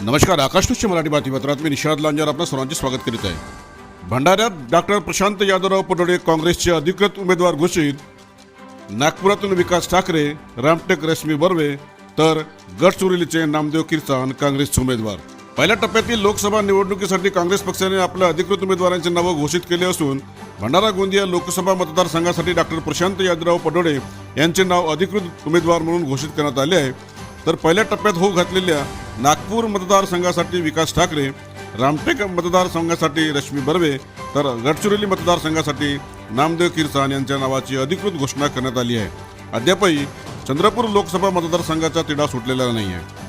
नमस्कार आकाशनुष्य मराठी बातमीपत्रात मी निषाद लांजर आपलं सर्वांचे स्वागत करीत आहे. भंडाऱ्यात डॉक्टर प्रशांत यादवराव पडोळे काँग्रेसचे अधिकृत उमेदवार घोषित. नागपुरातून विकास ठाकरे रामटेक रश्मी बर्वे तर गडचिरोलीचे नामदेव किर्चान काँग्रेसचे उमेदवार. पहिल्या टप्प्यातील लोकसभा निवडणुकीसाठी काँग्रेस पक्षाने आपल्या अधिकृत उमेदवारांचे नावं घोषित केले असून भंडारा गोंदिया लोकसभा मतदारसंघासाठी डॉक्टर प्रशांत यादवराव पडोळे यांचे नाव अधिकृत उमेदवार म्हणून घोषित करण्यात आले आहे. तर पहिल्या टप्प्यात होऊ घातलेल्या नागपूर मतदारसंघासाठी विकास ठाकरे रामटेक मतदारसंघासाठी रश्मी बर्वे तर गडचिरोली मतदारसंघासाठी नामदेव किरसाण यांच्या नावाची अधिकृत घोषणा करण्यात आली आहे. अद्यापही चंद्रपूर लोकसभा मतदारसंघाचा तिढा सुटलेला नाही आहे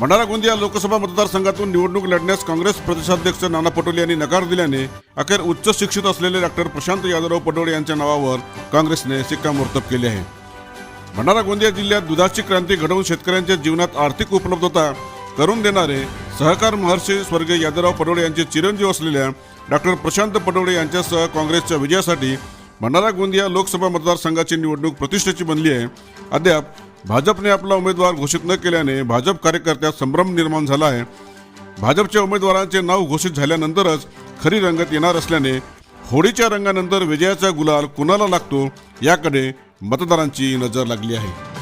भंडारा गोंदिया लोकसभा मतदारसंघातून निवडणूक लढण्यास काँग्रेस प्रदेशाध्यक्ष नाना पटोले यांनी नकार दिल्याने अखेर उच्च शिक्षित असलेले डॉक्टर प्रशांत यादवराव पटोले यांच्या नावावर काँग्रेसने शिक्कामोर्तब केले आहे. भंडारा गोंदिया जिल्ह्यात दुधाची क्रांती घडवून शेतकऱ्यांच्या जीवनात आर्थिक उपलब्धता करून देणारे सहकार महर्षी स्वर्गीय यादवराव पडोळे यांचे चिरंजीव असलेल्या डॉक्टर प्रशांत पटोळे यांच्यासह काँग्रेसच्या विजयासाठी भंडारा गोंदिया लोकसभा मतदारसंघाची निवडणूक प्रतिष्ठेची बनली आहे. अद्याप भाजपने आपला उमेदवार घोषित न केल्याने भाजप कार्यकर्त्यात संभ्रम निर्माण झाला आहे. भाजपच्या उमेदवारांचे नाव घोषित झाल्यानंतरच खरी रंगत येणार असल्याने होळीच्या रंगानंतर विजयाचा गुलाल कुणाला लागतो याकडे मतदारांची नजर लागली आहे.